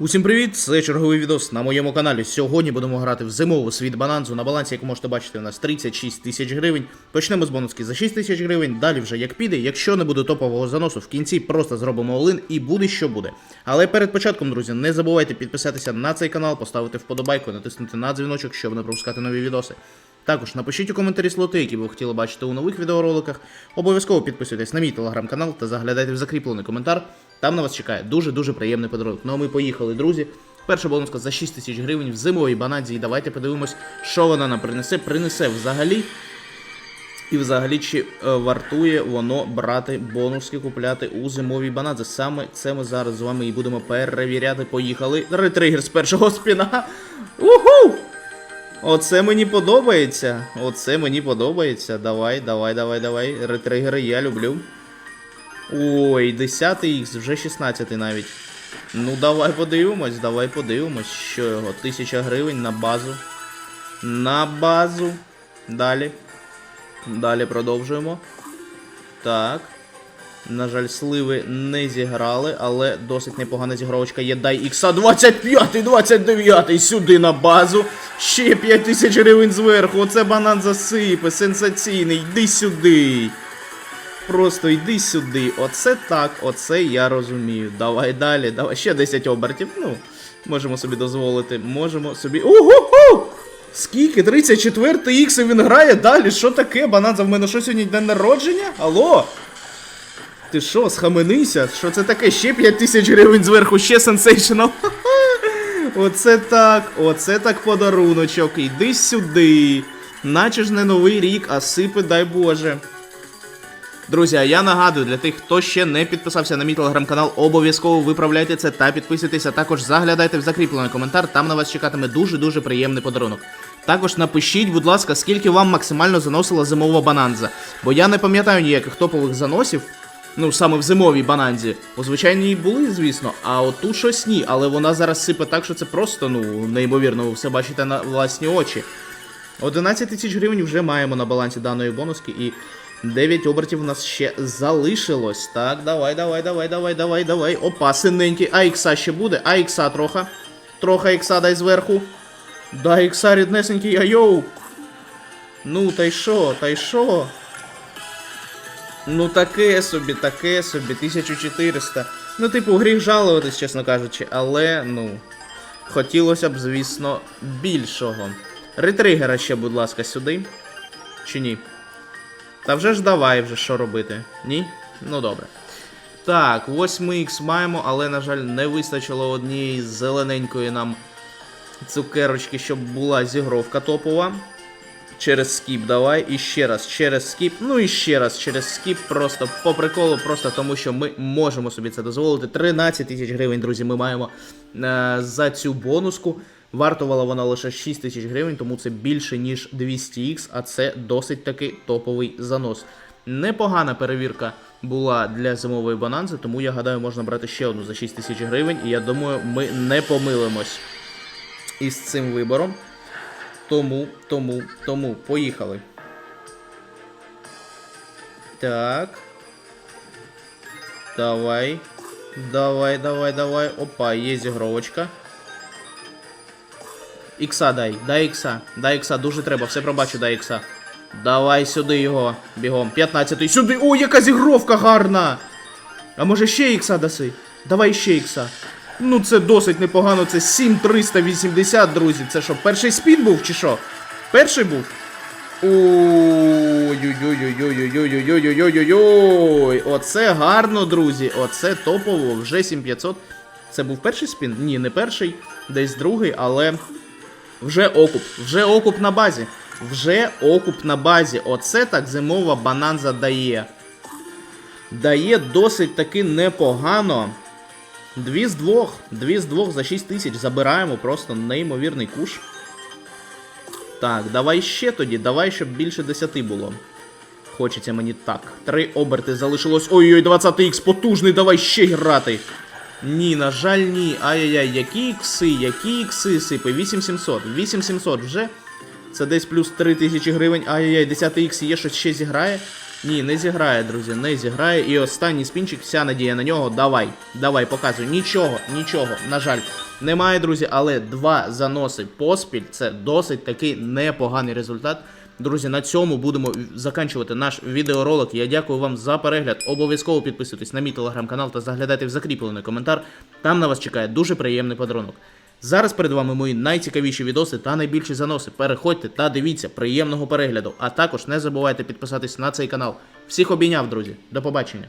Усім привіт! Це черговий відос на моєму каналі. Сьогодні будемо грати в зимову світ бананзу. На балансі, як можете бачити, у нас 36 тисяч гривень. Почнемо з бонуски за 6 тисяч гривень. Далі вже як піде. Якщо не буде топового заносу, в кінці просто зробимо олин і буде що буде. Але перед початком, друзі, не забувайте підписатися на цей канал, поставити вподобайку, натиснути на дзвіночок, щоб не пропускати нові відоси. Також напишіть у коментарі слоти, які ви хотіли бачити у нових відеороликах. Обов'язково підписуйтесь на мій телеграм-канал та заглядайте в закріплений коментар. Там на вас чекає дуже-дуже приємний подарунок. Ну а ми поїхали, друзі. Перша бонуска за 6 тисяч гривень в зимовій бананзі. І давайте подивимось, що вона нам принесе. Принесе взагалі. І взагалі, чи е, вартує воно брати бонуски, купляти у зимовій бананзі. Саме це ми зараз з вами і будемо перевіряти. Поїхали. Ретригер з першого спіна. Уху! Оце мені подобається. Оце мені подобається. Давай, давай, давай, давай. Ретригери я люблю. Ой, 10 х вже 16 навіть. Ну, давай подивимось, давай подивимось, що його. 1000 гривень на базу. На базу. Далі. Далі продовжуємо. Так. На жаль, сливи не зіграли, але досить непогана зігровочка є. Дай ікса 25, 29 сюди на базу. Ще 5 тисяч гривень зверху. Оце банан засипе, сенсаційний. Йди сюди. Просто йди сюди. Оце так, оце я розумію. Давай далі, давай. Ще 10 обертів. Ну, можемо собі дозволити. Можемо собі. Ого-го! Скільки? 34 ікс і він грає далі. Що таке? Бананза, в мене що сьогодні день народження? Алло? Ти що, схаменися? Що це таке? Ще 5 тисяч гривень зверху, ще сенсейшнл. Оце так, оце так подаруночок. Іди сюди. Наче ж не новий рік, а сипи, дай Боже. Друзі, а я нагадую для тих, хто ще не підписався на мій телеграм-канал, обов'язково виправляйте це та підписуйтеся. Також заглядайте в закріплений коментар, там на вас чекатиме дуже-дуже приємний подарунок. Також напишіть, будь ласка, скільки вам максимально заносила зимова бананза. Бо я не пам'ятаю ніяких топових заносів. Ну, саме в зимовій бананзі. У звичайній були, звісно, а от щось ні, але вона зараз сипе так, що це просто, ну, неймовірно, ви все бачите на власні очі. 11 тисяч гривень вже маємо на балансі даної бонуски і 9 обертів у нас ще залишилось. Так, давай, давай, давай, давай, давай, давай. Опа, синенький. А ікса ще буде, а ікса трохи. Трохи ікса дай зверху. Дай ікса ріднесенький, айоу. Ну, та й що, та й що? Ну таке собі, таке собі, 1400. Ну, типу, гріх жалуватись, чесно кажучи, але, ну. Хотілося б, звісно, більшого. Ретригера ще, будь ласка, сюди. Чи ні? Та вже ж давай вже що робити. Ні? Ну добре. Так, 8х маємо, але, на жаль, не вистачило однієї зелененької нам цукерочки, щоб була зігровка топова. Через скіп давай. І ще раз через скіп. Ну і ще раз через скіп. Просто по приколу, просто тому що ми можемо собі це дозволити. 13 тисяч гривень, друзі, ми маємо е, за цю бонуску. Вартувала вона лише 6 тисяч гривень, тому це більше, ніж 200х, а це досить таки топовий занос. Непогана перевірка була для зимової бананзи, тому я гадаю, можна брати ще одну за 6 тисяч гривень. І я думаю, ми не помилимось із цим вибором. Тому, тому, тому, поїхали. Так. Давай. Давай, давай, давай. Опа, є зігровочка. Ікса дай, дай ікса, дай ікса, дуже треба, все пробачу, дай ікса. Давай сюди його, бігом. 15-й, сюди. О, яка зігровка гарна! А може ще ікса даси? Давай ще ікса. Ну це досить непогано, це 7380, друзі. Це що, перший спін був чи що? Перший був? Ой-ой-ой-ой-ой-ой-ой-ой-ой-ой-ой-ой. Оце гарно, друзі. Оце топово. Вже 7500. Це був перший спін? Ні, не перший, десь другий, але вже окуп. Вже окуп на базі. Вже окуп на базі. Оце так зимова бананза дає. Дає досить таки непогано. Дві з двох. Дві з двох за 6 тисяч. Забираємо просто неймовірний куш. Так, давай ще тоді, давай, щоб більше 10 було. Хочеться мені так. Три оберти залишилось. Ой-ой, 20х потужний, давай ще грати. Ні, на жаль, ні. Ай-яй-яй, які ікси, які ікси сипи. 8700. 8700 вже. Це десь плюс 3000 гривень. Ай-яй-яй, 10х є щось ще зіграє. Ні, не зіграє, друзі, не зіграє. І останній спінчик, вся надія на нього. Давай, давай, показуй. Нічого, нічого, на жаль, немає, друзі, але два заноси поспіль це досить такий непоганий результат. Друзі, на цьому будемо заканчувати наш відеоролик. Я дякую вам за перегляд. Обов'язково підписуйтесь на мій телеграм-канал та заглядайте в закріплений коментар. Там на вас чекає дуже приємний подарунок. Зараз перед вами мої найцікавіші відоси та найбільші заноси. Переходьте та дивіться приємного перегляду. А також не забувайте підписатись на цей канал. Всіх обійняв, друзі. До побачення.